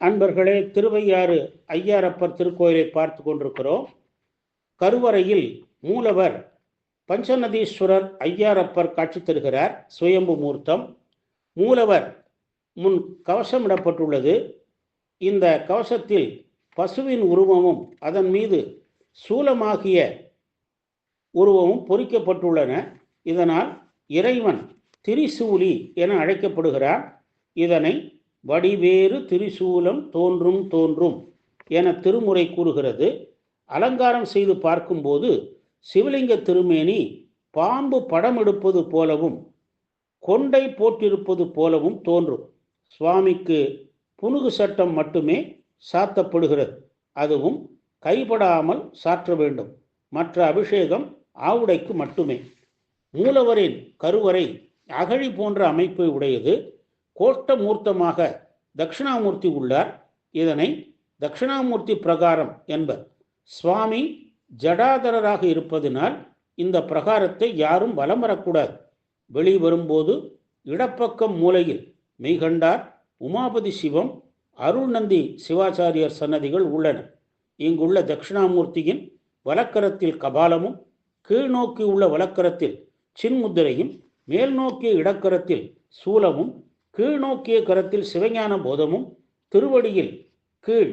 அன்பர்களே திருவையாறு ஐயாரப்பர் திருக்கோயிலை பார்த்து கொண்டிருக்கிறோம். கருவறையில் மூலவர் பஞ்சநதீஸ்வரர் ஐயாரப்பர் காட்சி தருகிறார். சுயம்பு மூர்த்தம். மூலவர் முன் கவசமிடப்பட்டுள்ளது. இந்த கவசத்தில் பசுவின் உருவமும் அதன் மீது சூலமாகிய உருவமும் பொறிக்கப்பட்டுள்ளன. இதனால் இறைவன் திரிசூலி என அழைக்கப்படுகிறார் இதனை வடிவேறு திரிசூலம் தோன்றும் தோன்றும் என திருமுறை கூறுகிறது. அலங்காரம் செய்து பார்க்கும்போது சிவலிங்க திருமேனி பாம்பு படம் எடுப்பது போலவும் கொண்டை போட்டிருப்பது போலவும் தோன்றும். சுவாமிக்கு புனுகு சட்டம் மட்டுமே சாத்தப்படுகிறது. அதுவும் கைப்படாமல் சாற்ற வேண்டும். மற்ற அபிஷேகம் ஆவுடைக்கு மட்டுமே. மூலவரின் கருவறை அகழி போன்ற அமைப்பை உடையது. கோஷ்டமூர்த்தமாக தட்சிணாமூர்த்தி உள்ளார். இதனை தட்சிணாமூர்த்தி பிரகாரம் என்பர். சுவாமி ஜடாதரராக இருப்பதனால் இந்த பிரகாரத்தை யாரும் வலம் வரக்கூடாது. வெளி வரும்போது இடப்பக்கம் மூலையில் மெய்கண்டார் உமாபதி சிவம் அருள்நந்தி சிவாச்சாரியர் சன்னதிகள் உள்ளன. இங்குள்ள தட்சிணாமூர்த்தியின் வலக்கரத்தில் கபாலமும் கீழ்நோக்கி உள்ள வலக்கரத்தில் சின்முத்திரையும் மேல் நோக்கிய இடக்கரத்தில் சூலமும் கீழ்நோக்கிய கரத்தில் சிவஞான போதமும் திருவடியில் கீழ்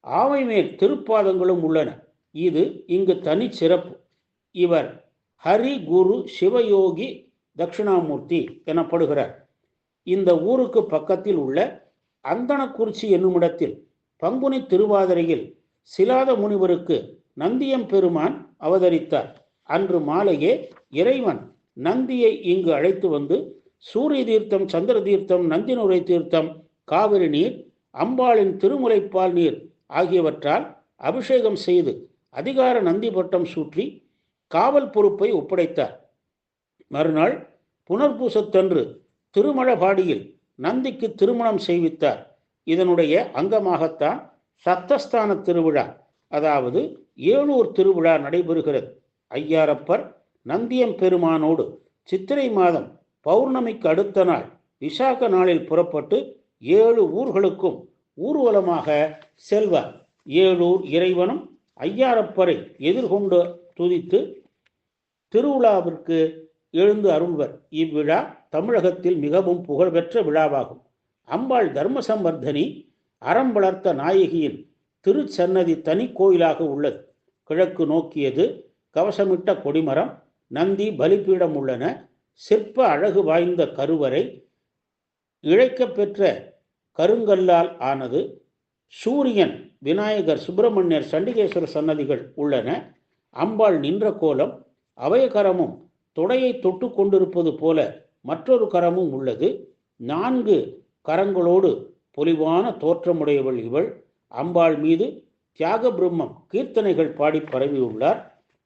ஆவை மேல் திருப்பாதங்களும் உள்ளன. இது இங்கு தனி சிறப்பு. இவர் ஹரி குரு சிவயோகி தட்சிணாமூர்த்தி எனப்படுகிறார். இந்த ஊருக்கு பக்கத்தில் உள்ள அந்தனக்குறிச்சி என்னுமிடத்தில் பங்குனி திருவாதிரையில் சிலாத முனிவருக்கு நந்தியம் பெருமான் அவதரித்தார். அன்று மாலையே இறைவன் நந்தியை இங்கு அழைத்து வந்து சூரிய தீர்த்தம் சந்திர தீர்த்தம் நந்தினுரை தீர்த்தம் காவிரி நீர் அம்பாளின் திருமுலைப்பால் நீர் ஆகியவற்றால் அபிஷேகம் செய்து அதிகார நந்தி பட்டம் சூற்றி காவல் பொறுப்பை ஒப்படைத்தார். மறுநாள் புனர்பூசத்தன்று திருமழபாடியில் நந்திக்கு திருமணம் செய்வித்தார். இதனுடைய அங்கமாகத்தான் சத்தஸ்தான திருவிழா அதாவது ஏழூர் திருவிழா நடைபெறுகிறது. ஐயாரப்பர் நந்தியம் பெருமானோடு சித்திரை மாதம் பௌர்ணமிக்கு அடுத்த நாள் விசாக நாளில் புறப்பட்டு ஏழு ஊர்களுக்கும் ஊர்வலமாக செல்வார் ஏழூர் இறைவனும் ஐயாரப்பரை எதிர்கொண்டு துதித்து திருவிழாவிற்கு எழுந்து அருள்வர். இவ்விழா தமிழகத்தில் மிகவும் புகழ்பெற்ற விழாவாகும். அம்பாள் தர்மசம்பர்தனி அறம் வளர்த்த நாயகியின் திருச்சன்னதி தனி கோயிலாக உள்ளது. கிழக்கு நோக்கியது கவசமிட்ட கொடிமரம் நந்தி பலிப்பீடம் உள்ளன. சிற்ப அழகு வாய்ந்த கருவறை இழைக்கப் பெற்ற கருங்கல்லால் ஆனது சூரியன் விநாயகர் சுப்பிரமணியர் சண்டிகேஸ்வரர் சன்னதிகள் உள்ளன. அம்பாள் நின்ற கோலம் அவயகரமும் தொடையை தொட்டு கொண்டிருப்பது போல மற்றொரு கரமும் உள்ளது. நான்கு கரங்களோடு பொலிவான தோற்றமுடையவள் இவள். அம்பாள் மீது தியாக பிரம்மம் கீர்த்தனைகள் பாடி பரவியுள்ளார்.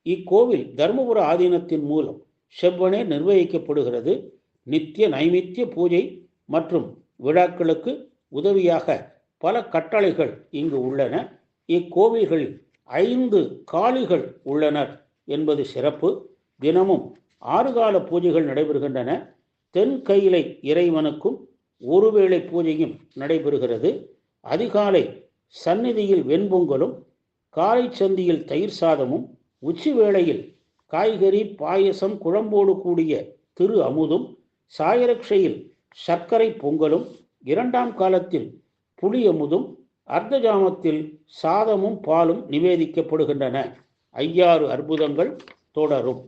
இக்கோவில் தர்மபுர ஆதீனத்தின் மூலம் செவ்வனே நிர்வகிக்கப்படுகிறது. நித்திய நைமித்திய பூஜை மற்றும் விழாக்களுக்கு உதவியாக பல கட்டளைகள் இங்கு உள்ளன. இக்கோவில்களில் ஐந்து காளிகள் உள்ளனர் என்பது சிறப்பு. தினமும் ஆறு கால பூஜைகள் நடைபெறுகின்றன. தென் கையிலை இறைவனுக்கும் ஒருவேளை பூஜையும் நடைபெறுகிறது. அதிகாலை சந்நிதியில் வெண்பொங்கலும் காலை சந்தியில் தயிர் சாதமும் உச்சி வேளையில் காய்கறி பாயசம் குழம்போடு கூடிய திரு அமுதும் சாயரக்ஷையில் சர்க்கரை பொங்கலும் இரண்டாம் காலத்தில் புளி அமுதும் அர்த்த ஜாமத்தில் சாதமும் பாலும் நிவேதிக்கப்படுகின்றன. ஐயாறு அற்புதங்கள் தொடரும்.